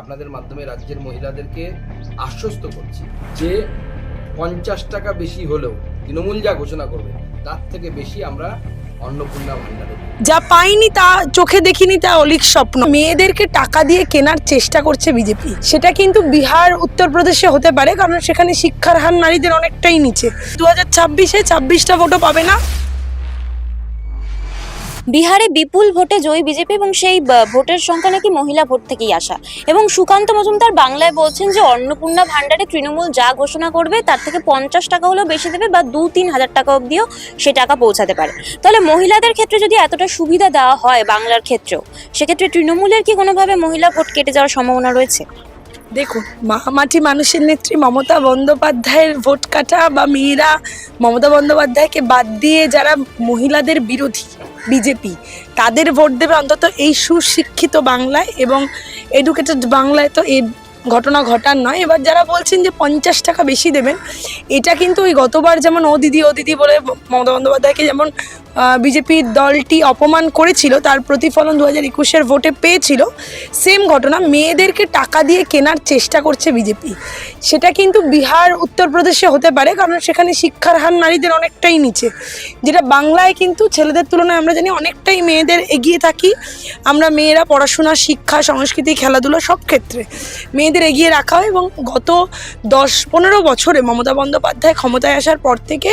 আপনাদের মাধ্যমে রাজ্যের মহিলাদেরকে আশ্বস্ত করছি যে পঞ্চাশ টাকা বেশি হলেও তৃণমূল যা ঘোষণা করবে, তার থেকে বেশি আমরা অন্নপূর্ণা যা পাইনি তা চোখে দেখিনি, তা অলিক স্বপ্ন। মেয়েদেরকে টাকা দিয়ে কেনার চেষ্টা করছে বিজেপি। সেটা কিন্তু বিহার, উত্তরপ্রদেশে হতে পারে, কারণ সেখানে শিক্ষার হার নারীদের অনেকটাই নিচে। দু হাজার ছাব্বিশে ছাব্বিশটা ভোটও পাবে না। বিহারে বিপুল ভোটে জয়ী বিজেপি এবং সেই ভোটের সংখ্যা নাকি মহিলা ভোট থেকেই আসা। এবং সুকান্ত মজুমদার বাংলায় বলছেন যে অন্নপূর্ণা ভান্ডারে তৃণমূল যা ঘোষণা করবে, তার থেকে পঞ্চাশ টাকা হলেও বেশি দেবে বা দু তিন হাজার টাকা অবধিও সে টাকা পৌঁছাতে পারে। তাহলে মহিলাদের ক্ষেত্রে যদি এতটা সুবিধা দেওয়া হয় বাংলার ক্ষেত্রেও, সেক্ষেত্রে তৃণমূলের কি কোনোভাবে মহিলা ভোট কেটে যাওয়ার সম্ভাবনা রয়েছে? দেখুন মাটি মানুষের নেত্রী মমতা বন্দ্যোপাধ্যায়ের ভোট কাটা বা মেয়েরা মমতা বন্দ্যোপাধ্যায়কে বাদ দিয়ে যারা মহিলাদের বিরোধী, বিজেপি, তাদের ভোট দেবে অন্তত এই সুশিক্ষিত বাংলায় এবং এডুকেটেড বাংলায় তো এই ঘটনা ঘটার নয়। এবার যারা বলছেন যে পঞ্চাশ টাকা বেশি দেবেন, এটা কিন্তু ওই গতবার যেমন ও দিদি ও দিদি বলে মমতা বন্দ্যোপাধ্যায়কে যেমন বিজেপির দলটি অপমান করেছিল, তার প্রতিফলন দু হাজার একুশের ভোটে পেয়েছিল। সেম ঘটনা, মেয়েদেরকে টাকা দিয়ে কেনার চেষ্টা করছে বিজেপি। সেটা কিন্তু বিহার, উত্তরপ্রদেশে হতে পারে, কারণ সেখানে শিক্ষার হার নারীদের অনেকটাই নিচে। যেটা বাংলায় কিন্তু ছেলেদের তুলনায় আমরা জানি অনেকটাই মেয়েদের এগিয়ে থাকি। আমরা মেয়েরা পড়াশোনা, শিক্ষা, সংস্কৃতি, খেলাধুলা সব ক্ষেত্রে মেয়েদের এগিয়ে রাখা হয় এবং গত দশ পনেরো বছরে মমতা বন্দ্যোপাধ্যায় ক্ষমতায় আসার পর থেকে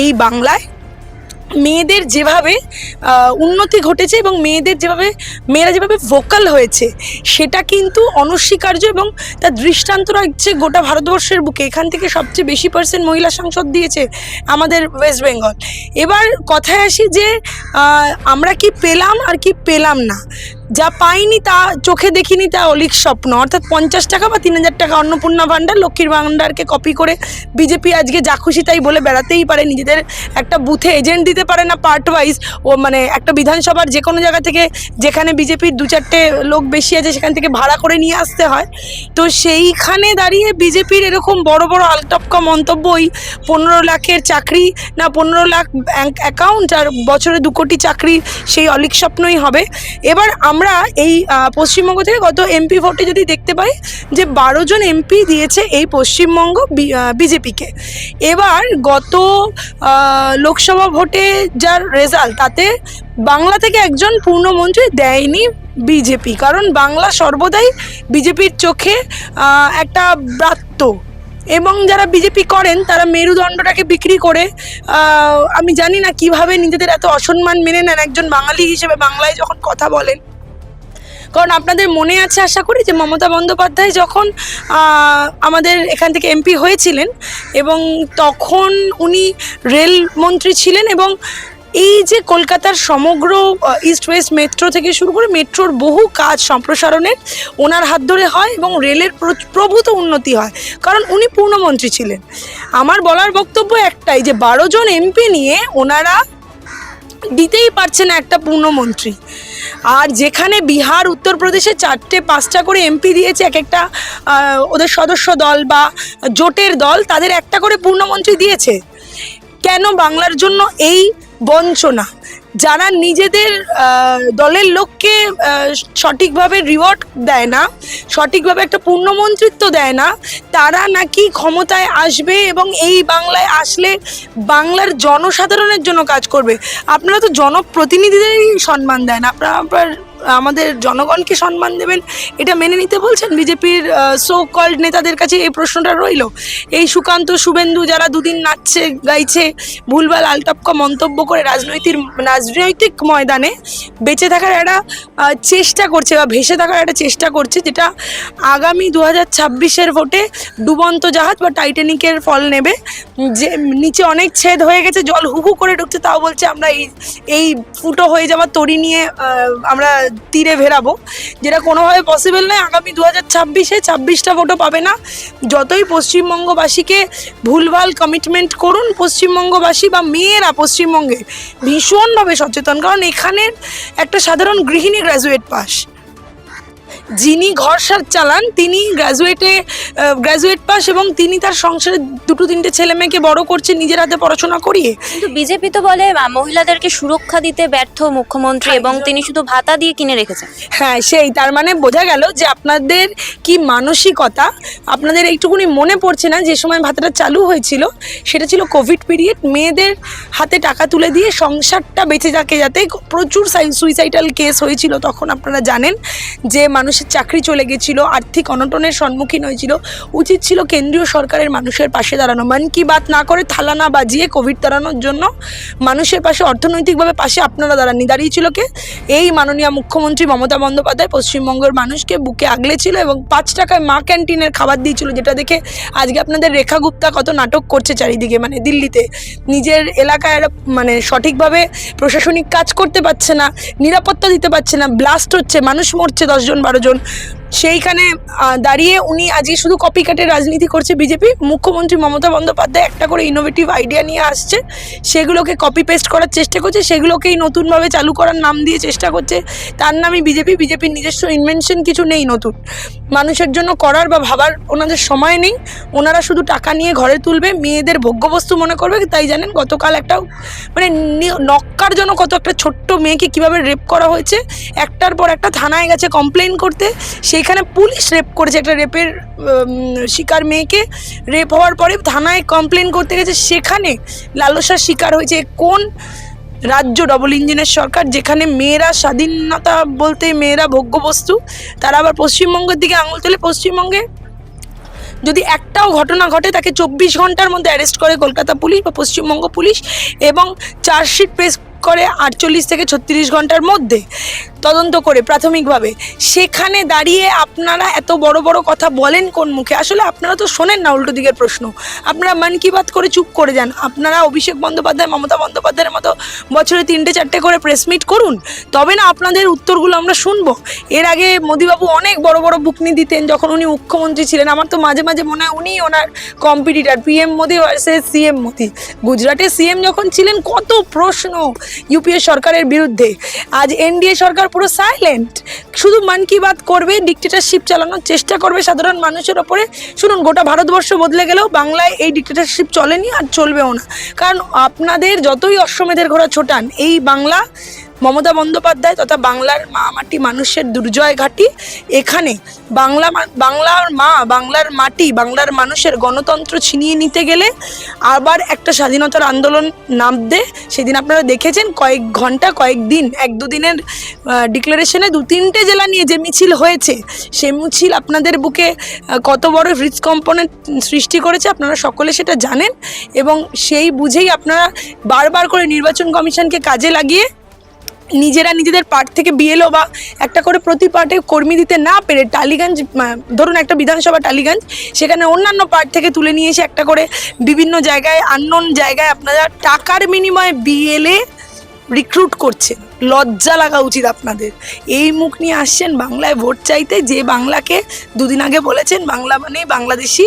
এই বাংলায় মেয়েদের যেভাবে উন্নতি ঘটেছে এবং মেয়েদের যেভাবে, মেয়েরা যেভাবে ভোকাল হয়েছে, সেটা কিন্তু অনস্বীকার্য এবং তার দৃষ্টান্ত রাখছে গোটা ভারতবর্ষের বুকে। এখান থেকে সবচেয়ে বেশি পার্সেন্ট মহিলা সাংসদ দিয়েছে আমাদের ওয়েস্ট বেঙ্গল এবার কথায় আসি যে আমরা কি পেলাম আর কি পেলাম না। যা পাইনি তা চোখে দেখিনি তা অলিক স্বপ্ন। অর্থাৎ পঞ্চাশ টাকা বা তিন হাজার টাকা অন্নপূর্ণা ভাণ্ডার লক্ষ্মীর ভাণ্ডারকে কপি করে বিজেপি আজকে যা খুশি তাই বলে বেড়াতেই পারে। নিজেদের একটা বুথে এজেন্ট দিতে পারে না পার্ট ওয়াইজ ও মানে একটা বিধানসভার যে কোনো জায়গা থেকে যেখানে বিজেপির দু চারটে লোক বেশি আছে সেখান থেকে ভাড়া করে নিয়ে আসতে হয়। তো সেইখানে দাঁড়িয়ে বিজেপির এরকম বড় বড় আলটপকা মন্তব্যই পনেরো লাখের চাকরি না পনেরো লাখ অ্যাকাউন্ট আর বছরে দু কোটি চাকরি সেই অলিক স্বপ্নই হবে। এবার আমরা এই পশ্চিমবঙ্গ থেকে গত এমপি ভোটে যদি দেখতে পাই যে বারো জন এমপি দিয়েছে এই পশ্চিমবঙ্গ বিজেপিকে। এবার গত লোকসভা ভোটে যার রেজাল্ট তাতে বাংলা থেকে একজন পূর্ণমন্ত্রী দেয়নি বিজেপি। কারণ বাংলা সর্বদাই বিজেপির চোখে একটা ব্রাত্য। এবং যারা বিজেপি করেন, তারা মেরুদণ্ডটাকে বিক্রি করে আমি জানি না কীভাবে নিজেদের এত অসম্মান মেনে নেন একজন বাঙালি হিসেবে বাংলায় যখন কথা বলেন। কারণ আপনাদের মনে আছে আশা করি যে মমতা বন্দ্যোপাধ্যায় যখন আমাদের এখান থেকে এমপি হয়েছিলেন এবং তখন উনি রেল মন্ত্রী ছিলেন এবং এই যে কলকাতার সমগ্র ইস্ট ওয়েস্ট মেট্রো থেকে শুরু করে মেট্রোর বহু কাজ সম্প্রসারণের ওনার হাত ধরে হয় এবং রেলের প্রভূত উন্নতি হয়। কারণ উনি পূর্ণমন্ত্রী ছিলেন। আমার বলার বক্তব্য একটাই যে বারো জন এমপি নিয়ে ওনারা দিতেই পারছে না একটা পূর্ণমন্ত্রী। আর যেখানে বিহার, উত্তরপ্রদেশে চারটে, পাঁচটা করে এমপি দিয়েছে এক একটা ওদের সদস্য দল বা জোটের দল, তাদের একটা করে পূর্ণমন্ত্রী দিয়েছে। কেন বাংলার জন্য এই বঞ্চনা? যারা নিজেদের দলের লোককে সঠিকভাবে রিওয়ার্ড দেয় না, সঠিকভাবে একটা পূর্ণমন্ত্রিত্ব দেয় না, তারা নাকি ক্ষমতায় আসবে এবং এই বাংলায় আসলে বাংলার জনসাধারণের জন্য কাজ করবে। আপনারা তো জনপ্রতিনিধিদেরই সম্মান দেন। আপনারা আপনার আমাদের জনগণকে সম্মান দেবেন, এটা মেনে নিতে বলছেন বিজেপির সো কল্ড নেতাদের কাছে এই প্রশ্নটা রইল। এই সুকান্ত, শুভেন্দু যারা দুদিন নাচছে, গাইছে, ভুলভাল আলটপকা মন্তব্য করে রাজনৈতিক রাজনৈতিক ময়দানে বেঁচে থাকার একটা চেষ্টা করছে বা ভেসে থাকার একটা চেষ্টা করছে, যেটা আগামী দু হাজার ছাব্বিশের ভোটে ডুবন্ত জাহাজ বা টাইটানিকের ফল নেবে। যে, নিচে অনেক ছেদ হয়ে গেছে, জল হুহু করে ঢুকছে, তাও বলছে আমরা এই এই ফুটো হয়ে যাওয়া তরি নিয়ে আমরা তীরে ভেরাবো, যেটা কোনোভাবে পসিবল নয়। আগামী দু হাজার ছাব্বিশে ছাব্বিশটা ভোটও পাবে না। যতই পশ্চিমবঙ্গবাসীকে ভুলভাল কমিটমেন্ট করুন, পশ্চিমবঙ্গবাসী বা মেয়েরা পশ্চিমবঙ্গে ভীষণভাবে সচেতন। কারণ এখানের একটা সাধারণ গৃহিণী গ্র্যাজুয়েট পাস। যিনি ঘর সার চালান তিনি গ্র্যাজুয়েটে গ্র্যাজুয়েট পাস এবং তিনি তার সংসারে দুটো তিনটে ছেলে মেয়েকে বড় করছে নিজের হাতে পড়াশোনা করিয়ে? কিন্তু বিজেপি তো বলে মহিলাদেরকে সুরক্ষা দিতে ব্যর্থ মুখ্যমন্ত্রী এবং তিনি শুধু ভাতা দিয়ে কিনে রেখেছেন। হ্যাঁ সেই তার মানে বোঝা গেল যে আপনাদের কি মানসিকতা আপনাদের একটুকুনি মনে পড়ছে না যে সময় ভাতাটা চালু হয়েছিল সেটা ছিল কোভিড পিরিয়ড মেয়েদের হাতে টাকা তুলে দিয়ে সংসারটা বেঁচে থাকে যাতে প্রচুর সুইসাইডাল কেস হয়েছিল তখন আপনারা জানেন যে মানুষের চাকরি চলে গেছিল, আর্থিক অনটনের সম্মুখীন হয়েছিল। উচিত ছিল কেন্দ্রীয় সরকারের মানুষের পাশে দাঁড়ানো। মন কি বাত না করে থালা না বাজিয়ে কোভিড তাড়ানোর জন্য মানুষের পাশে অর্থনৈতিকভাবে পাশে আপনারা দাঁড়াননি। দাঁড়িয়েছিল কে? এই মাননীয় মুখ্যমন্ত্রী মমতা বন্দ্যোপাধ্যায় পশ্চিমবঙ্গের মানুষকে বুকে আগলে ছিল এবং পাঁচ টাকায় মা ক্যান্টিনের খাবার দিয়েছিল, যেটা দেখে আজকে আপনাদের রেখা গুপ্তা কত নাটক করছে চারিদিকে মানে দিল্লিতে। নিজের এলাকায় মানে সঠিকভাবে প্রশাসনিক কাজ করতে পারছে না, নিরাপত্তা দিতে পারছে না, ব্লাস্ট হচ্ছে, মানুষ মরছে দশজন বারো জন সেইখানে দাঁড়িয়ে উনি আজকে শুধু কপি কাটে রাজনীতি করছে বিজেপি। মুখ্যমন্ত্রী মমতা বন্দ্যোপাধ্যায় একটা করে ইনোভেটিভ আইডিয়া নিয়ে আসছে। সেগুলোকে কপি পেস্ট করার চেষ্টা করছে, সেগুলোকেই নতুনভাবে চালু করার নাম দিয়ে চেষ্টা করছে। তার নামই বিজেপি, বিজেপির নিজস্ব ইনভেনশন কিছু নেই নতুন। মানুষের জন্য করার বা ভাবার ওনাদের সময় নেই। ওনারা শুধু টাকা নিয়ে ঘরে তুলবে, মেয়েদের ভোগ্যবস্তু মনে করবে, তাই জানেন গতকাল একটা মানে নি- নক্কারজনক কত একটা ছোট্ট মেয়েকে কীভাবে রেপ করা হয়েছে, একটার পর একটা থানায় গেছে কমপ্লেন করতে সেইখানে পুলিশ রেপ করেছে একটা রেপের শিকার মেয়েকে। রেপ হওয়ার পরে থানায় কমপ্লেন করতে গেছে, সেখানে লালসার শিকার হয়েছে কোন রাজ্য ডবল ইঞ্জিনের সরকার, যেখানে মেয়েরা স্বাধীনতা বলতে মেয়েরা ভোগ্যবস্তু। তারা আবার পশ্চিমবঙ্গের দিকে আঙুল তোলে পশ্চিমবঙ্গে যদি একটাও ঘটনা ঘটে, তাকে চব্বিশ ঘণ্টার মধ্যে অ্যারেস্ট করে কলকাতা পুলিশ বা পশ্চিমবঙ্গ পুলিশ এবং চার্জশিট পেশ করে আটচল্লিশ থেকে ছত্রিশ ঘণ্টার মধ্যে। তদন্ত করে প্রাথমিকভাবে। সেখানে দাঁড়িয়ে আপনারা এত বড় বড় কথা বলেন কোন মুখে? আসলে আপনারা তো শোনেন না উল্টো দিকের প্রশ্ন। আপনারা মন কি বাত করে চুপ করে যান। আপনারা অভিষেক বন্দ্যোপাধ্যায়, মমতা বন্দ্যোপাধ্যায়ের মতো বছরে তিনটে, চারটে করে প্রেস মিট করুন। তবে না, আপনাদের উত্তরগুলো আমরা শুনব। এর আগে মোদিবাবু অনেক বড় বড় বুকনি দিতেন, যখন উনি মুখ্যমন্ত্রী ছিলেন। আমার তো মাঝে মাঝে মনে হয় উনি ওনার competitor PM Modi versus CM Modi. গুজরাটের সিএম যখন ছিলেন, কত প্রশ্ন ইউপিএ সরকারের বিরুদ্ধে। আজ এনডিএ সরকার পুরো সাইলেন্ট শুধু মান কি বাত করবে ডিকটেটারশিপ চালানোর চেষ্টা করবে সাধারণ মানুষের ওপরে। শুনুন, গোটা ভারতবর্ষ বদলে গেলেও বাংলায় এই ডিকটেটারশিপ চলেনি আর চলবেও না। কারণ আপনাদের যতই অশ্বমেধের ঘোড়া ছোটান, এই বাংলা মমতা বন্দ্যোপাধ্যায় তথা বাংলার মা মাটি মানুষের দুর্জয় ঘাটি। এখানে বাংলা বাংলার মা, বাংলার মাটি, বাংলার মানুষের গণতন্ত্র ছিনিয়ে নিতে গেলে আবার একটা স্বাধীনতার আন্দোলন নামবে। সেদিন আপনারা দেখেছেন কয়েক ঘণ্টা, কয়েক দিন, এক দুদিনের ডিক্লারেশনে দু তিনটে জেলা নিয়ে যে মিছিল হয়েছে, সে মিছিল আপনাদের বুকে কত বড় রিচ কম্পোনেন্ট সৃষ্টি করেছে আপনারা সকলে সেটা জানেন। এবং সেই বুঝেই আপনারা বারবার করে নির্বাচন কমিশনকে কাজে লাগিয়ে নিজেরা নিজেদের পার্ট থেকে বিএলও বা একটা করে প্রতি পার্টে কর্মী দিতে না পেরে টালিগঞ্জ ধরুন একটা বিধানসভা টালিগঞ্জ, সেখানে অন্যান্য পার্ট থেকে তুলে নিয়ে এসে একটা করে বিভিন্ন জায়গায় আননোন জায়গায় আপনারা টাকার বিনিময়ে বিএলএ রিক্রুট করছেন লজ্জা লাগা উচিত আপনাদের। এই মুখ নিয়ে আসছেন বাংলায় ভোট চাইতে, যে বাংলাকে দুদিন আগে বলেছেন, বাংলা মানেই বাংলাদেশি,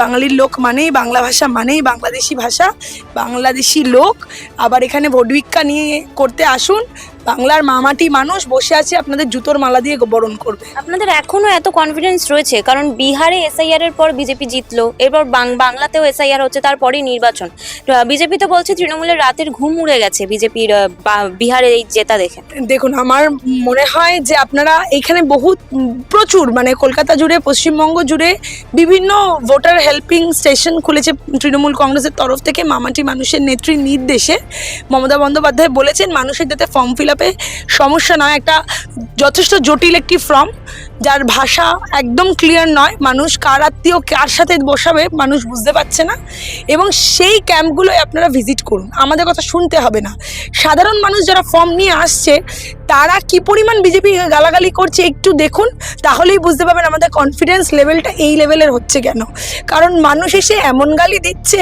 বাঙালির লোক মানেই বাংলা ভাষা, মানেই বাংলাদেশি ভাষা, বাংলাদেশি লোক। আবার এখানে ভোট ভিক্ষা নিয়ে করতে আসুন বাংলার মামাটি মানুষ বসে আছে আপনাদের জুতোর মালা দিয়ে বরণ করবে। আপনাদের এখনও এত কনফিডেন্স রয়েছে কারণ বিহারে এসআইআর এর পর বিজেপি জিতলো এরপর বাং- বাংলাতেও এসআইআর হচ্ছে তারপরেই নির্বাচন। বিজেপি তো বলছে তৃণমূলের রাতের ঘুম উড়ে গেছে বিজেপির বিহারে এই জেতা দেখে। দেখুন আমার মনে হয় যে আপনারা এখানে উম, প্রচুর মানে কলকাতা জুড়ে পশ্চিমবঙ্গ জুড়ে বিভিন্ন ভোটার হেল্পিং স্টেশন খুলেছে তৃণমূল কংগ্রেসের তরফ থেকে মামাটি মানুষের নেত্রীর নির্দেশে। মমতা বন্দ্যোপাধ্যায় বলেছেন মানুষের যাতে ফর্ম ফিল আপে সমস্যা নয়। একটা যথেষ্ট জটিল একটি ফর্ম, যার ভাষা একদম ক্লিয়ার নয়। মানুষ কার আত্মীয় কার সাথে বসাবে মানুষ বুঝতে পারছে না। এবং সেই ক্যাম্পগুলোয় আপনারা ভিজিট করুন। আমাদের কথা শুনতে হবে না। সাধারণ মানুষ যারা ফর্ম নিয়ে আসছে, তারা কি পরিমাণ বিজেপি গালাগালি করছে একটু দেখুন, তাহলেই বুঝতে পারবেন আমাদের কনফিডেন্স লেভেলটা এই লেভেলের হচ্ছে কেন। কারণ মানুষ এসে এমন গালি দিচ্ছে,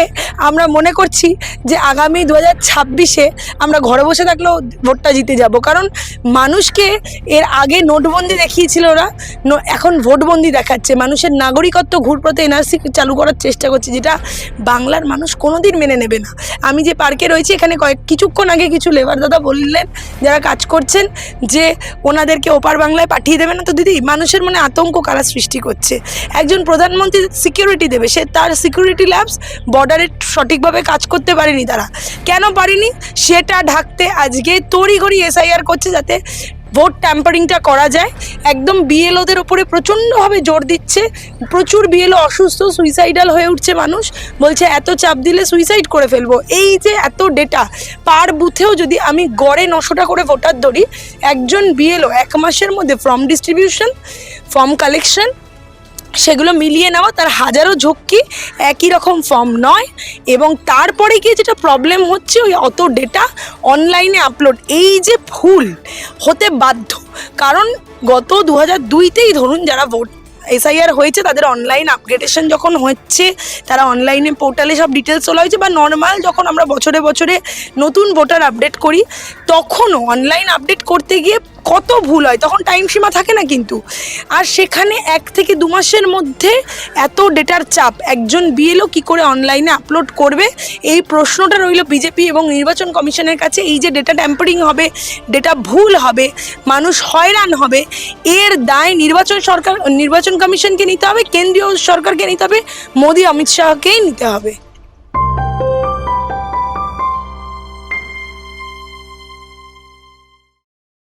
আমরা মনে করছি যে আগামী দু হাজার ছাব্বিশে আমরা ঘরে বসে থাকলেও ভোটটা জিতে যাব। যাব। কারণ মানুষকে এর আগে নোটবন্দি দেখিয়েছিল ওরা এখন ভোটবন্দি দেখাচ্ছে। মানুষের নাগরিকত্ব ঘুরপথে এনআরসি চালু করার চেষ্টা করছে, যেটা বাংলার মানুষ কোনোদিন মেনে নেবে না। আমি যে পার্কে রয়েছি, এখানে কয়েক কিছুক্ষণ আগে কিছু লেবার দাদা বললেন, যারা কাজ করছেন, যে ওনাদেরকে ওপার বাংলায় পাঠিয়ে দেবে না তো দিদি, মানুষের মনে আতঙ্ক কারা সৃষ্টি করছে? একজন প্রধানমন্ত্রী সিকিউরিটি দেবে, সে তার সিকিউরিটি ল্যাবস বর্ডারে সঠিকভাবে কাজ করতে পারেনি তারা। কেন পারেনি? সেটা ঢাকতে আজকে তড়িঘড়ি এসআইআর করছে যাতে ভোট ট্যাম্পারিংটা করা যায়। একদম বিএলওদের ওপরে প্রচণ্ডভাবে জোর দিচ্ছে। প্রচুর বিএলও অসুস্থ সুইসাইডাল হয়ে উঠছে মানুষ। বলছে, এত চাপ দিলে সুইসাইড করে ফেলব। এই যে এত ডেটা পার বুথেও যদি আমি গড়ে নশোটা করে ভোটার ধরি, একজন বিএলও এক মাসের মধ্যে ফর্ম ডিস্ট্রিবিউশন ফর্ম কালেকশন সেগুলো মিলিয়ে নেওয়া তার হাজারো ঝক্কি একই রকম ফর্ম নয়। এবং তারপরে গিয়ে যেটা প্রবলেম হচ্ছে, ওই অত ডেটা অনলাইনে আপলোড এই যে ভুল, হতে বাধ্য। কারণ গত দু হাজার দুইতেই ধরুন যারা ভোট এসআইআর হয়েছে, তাদের অনলাইন আপগ্রেডেশন যখন হচ্ছে, তারা অনলাইনে পোর্টালে সব ডিটেলস তোলা হয়েছে বা নর্মাল যখন আমরা বছরে বছরে নতুন ভোটার আপডেট করি, তখনও অনলাইন আপডেট করতে গিয়ে কত ভুল হয়, তখন টাইম সীমা থাকে না কিন্তু। আর সেখানে এক থেকে দু মাসের মধ্যে এত ডেটার চাপ, একজন বিএলও কি করে অনলাইনে আপলোড করবে? এই প্রশ্নটা রইল বিজেপি এবং নির্বাচন কমিশনের কাছে, এই যে ডেটা ট্যাম্পারিং হবে ডেটা ভুল হবে, মানুষ হয়রান হবে, এর দায় নির্বাচন সরকার, নির্বাচন কমিশনকে নিতে হবে কেন্দ্রীয় সরকারকে নিতে হবে মোদি অমিত শাহকেই নিতে হবে।